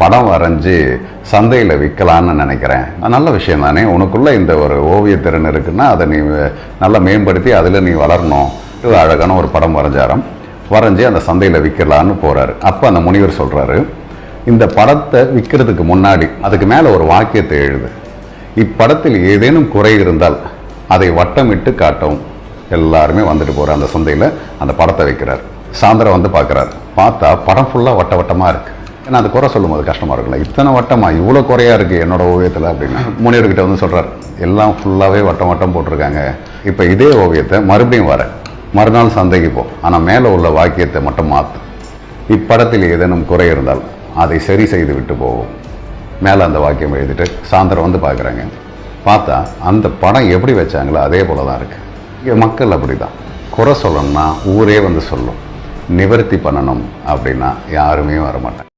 படம் வரைஞ்சி சந்தையில் விற்கலான்னு நினைக்கிறேன். நல்ல விஷயம் தானே? உனக்குள்ளே இந்த ஒரு ஓவியத்திறன் இருக்குன்னா அதை நீ நல்லா மேம்படுத்தி அதில் நீ வளரணும். இது அழகான ஒரு படம் வரைஞ்சாரம். வரைஞ்சி அந்த சந்தையில் விற்கலான்னு போகிறாரு அப்போ அந்த முனிவர் சொல்கிறாரு இந்த படத்தை விற்கிறதுக்கு முன்னாடி அதுக்கு மேலே ஒரு வாக்கியத்தை எழுது. இப்படத்தில் ஏதேனும் குறை இருந்தால் அதை வட்டமிட்டு காட்டவும். எல்லாருமே வந்துட்டு போகிற அந்த சந்தையில் அந்த படத்தை வைக்கிறார். சாயந்தரம் வந்து பார்க்குறாரு. பார்த்தா படம் ஃபுல்லாக வட்ட வட்டமாக இருக்குது ஏன்னா அது குறை சொல்லும்போது கஷ்டமாக இருக்குல்ல. இத்தனை வட்டமாக இவ்வளோ குறையாக இருக்குது என்னோட ஓவியத்தில் அப்படின்னு முனிவர்கிட்ட வந்து சொல்கிறார் எல்லாம் ஃபுல்லாகவே வட்டம் வட்டம் போட்டிருக்காங்க. இப்போ இதே ஓவியத்தை மறுபடியும் வர. மறுநாள் சந்தைக்கு போ. ஆனால் மேலே உள்ள வாக்கியத்தை மட்டும் மாற்று இப்படத்தில் ஏதேனும் குறை இருந்தால் அதை சரி செய்து விட்டு போவோம் மேலே அந்த வாக்கியம் எழுதிட்டு சாயந்தரம் வந்து பார்க்குறாங்க பார்த்தா அந்த படம் எப்படி வச்சாங்களோ அதே போல தான் இருக்குது இங்கே மக்கள் அப்படி தான் குறை சொல்லணும்னா ஊரே வந்து சொல்லும். நிவர்த்தி பண்ணணும் அப்படின்னா யாருமே வரமாட்டாங்க.